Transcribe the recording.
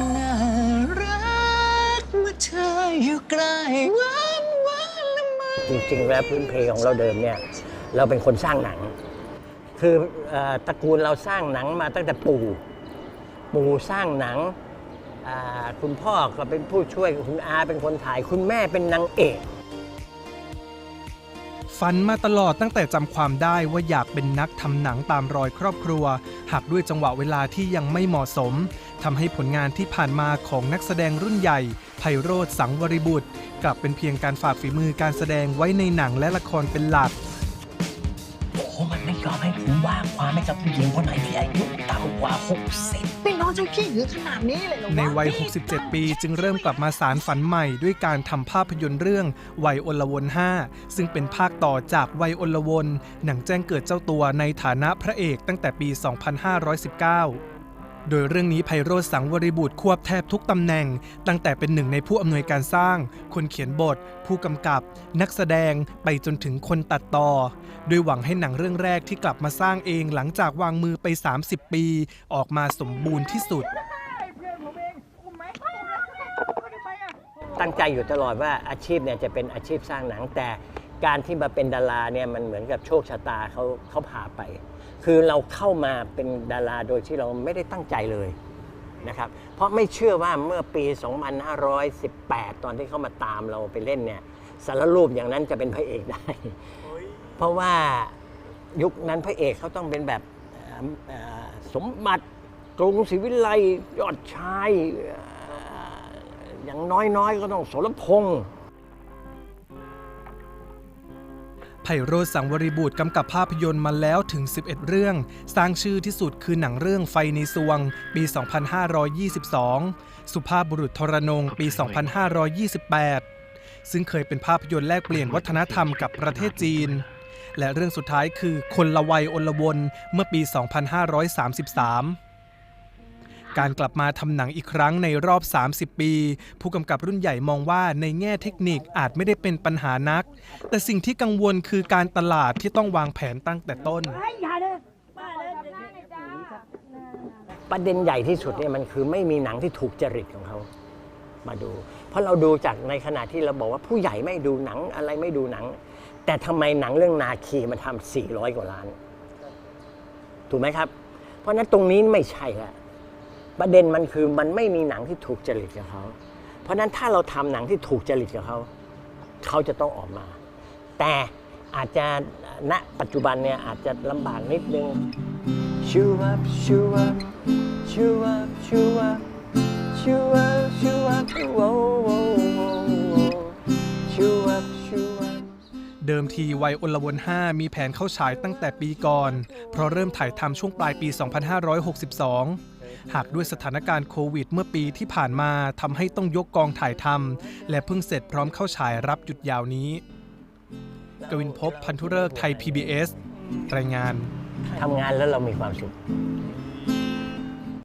น่ารักเมื่อเธออยู่ใกล้หวาวละมจริงๆแล้วพื้นเพของเราเดิมเนี่ย เราเป็นคนสร้างหนัง คืออตระกูลเราสร้างหนังมาตั้งแต่ปู่ ปู่สร้างหนังคุณพ่อก็เป็นผู้ช่วยคุณอาเป็นคนถ่าย คุณแม่เป็นนางเอก ฝันมาตลอดตั้งแต่จำความได้ว่าอยากเป็นนักทำหนังตามรอยครอบครัว หากด้วยจังหวะเวลาที่ยังไม่เหมาะสม ทำให้ผลงานที่ผ่านมาของนักแสดงรุ่นใหญ่ไพโรธสังวริบุตร กลับเป็นเพียงการฝากฝีมือการแสดงไว้ในหนังและละครเป็นหลัก โอ้มันไม่ยอมให้ผมว่าความให้กับผู้หญิงคนไหนที่อายุต่ำกว่า 60 เป็นน้องเจ้าขี้หรือขนาดนี้เลยเหรอวะในวัย 67 ปีจึงเริ่มกลับมาสารฝันใหม่ ด้วยการทำภาพยนตร์เรื่องวัยอลวน 5 ซึ่งเป็นภาคต่อจากวัยอลวน หนังแจ้งเกิดเจ้าตัวในฐานะพระเอกตั้งแต่ปี 2519 โดยเรื่องนี้ไพโรธสังวริบุตรควบแทบทุกตำแหน่ง ตั้งแต่เป็นหนึ่งในผู้อำนวยการสร้าง คนเขียนบท ผู้กำกับ นักแสดงไปจนถึงคนตัดต่อ โดยหวังให้หนังเรื่องแรกที่กลับมาสร้างเองหลังจากวางมือไป 30 ปี ออกมาสมบูรณ์ที่สุด ตั้งใจอยู่ตลอดว่าอาชีพเนี่ยจะเป็นอาชีพสร้างหนังแต่ การที่มาเป็นดาราเนี่ยมันเหมือนกับโชคชะตาเขาเขาพาไป คือเราเข้ามาเป็นดาราโดยที่เราไม่ได้ตั้งใจเลยนะครับ เพราะไม่เชื่อว่าเมื่อปี 2518 ตอนที่เขามาตามเราไปเล่นเนี่ยสารรูปอย่างนั้นจะเป็นพระเอกได้ เพราะว่ายุคนั้นพระเอกเขาต้องเป็นแบบเอ่อเอ่อสมบัติกรุงศรีวิไลยอดชายเอ่ออย่างน้อยๆ ก็ต้องสรพงษ์ ไพโรธสังวริบุตรกำกับภาพยนตร์มาแล้วถึง 11 เรื่อง สร้างชื่อที่สุดคือหนังเรื่องไฟในสวง ปี 2522 สุภาพบุรุษทรนง ปี 2528 ซึ่งเคยเป็นภาพยนตร์แลกเปลี่ยนวัฒนธรรมกับประเทศจีน และเรื่องสุดท้ายคือคนละวัยอลวนเมื่อปี 2533 การกลับมาทำหนังอีกครั้งในรอบ 30 ปี ผู้กำกับรุ่นใหญ่มองว่าในแง่เทคนิคอาจไม่ได้เป็นปัญหานัก แต่สิ่งที่กังวลคือการตลาดที่ต้องวางแผนตั้งแต่ต้น ประเด็นใหญ่ที่สุดเนี่ยมันคือไม่มีหนังที่ถูกจริตของเขามาดู เพราะเราดูจากในขณะที่เราบอกว่าผู้ใหญ่ไม่ดูหนังอะไรไม่ดูหนัง แต่ทำไมหนังเรื่องนาคีมันทำ400 กว่าล้าน ถูกไหมครับ เพราะนั้นตรงนี้ไม่ใช่ละ ประเด็นมันคือมันไม่มีหนังที่ถูกจริตกับเขา เพราะฉะนั้นถ้าเราทำหนังที่ถูกจริตกับเขา เขาจะต้องออกมา แต่อาจจะณปัจจุบันเนี่ยอาจจะลำบากนิดนึง Chew up, chew up, chew up, chew up, chew up, chew up, whoa, whoa, whoa. Chew up, chew up. เดิมทีวัยอลวน5มีแผนเข้าฉายตั้งแต่ปีก่อน เพราะเริ่มถ่ายทำช่วงปลายปี 2562 หากด้วยสถานการณ์โควิด เมื่อปีที่ผ่านมาทำให้ต้องยกกองถ่ายทำและเพิ่งเสร็จพร้อมเข้าฉายรับหยุดยาวนี้ กวินพบพันธุเริกษ์ไทย PBS รายงานทำงานแล้วเรามีความสุข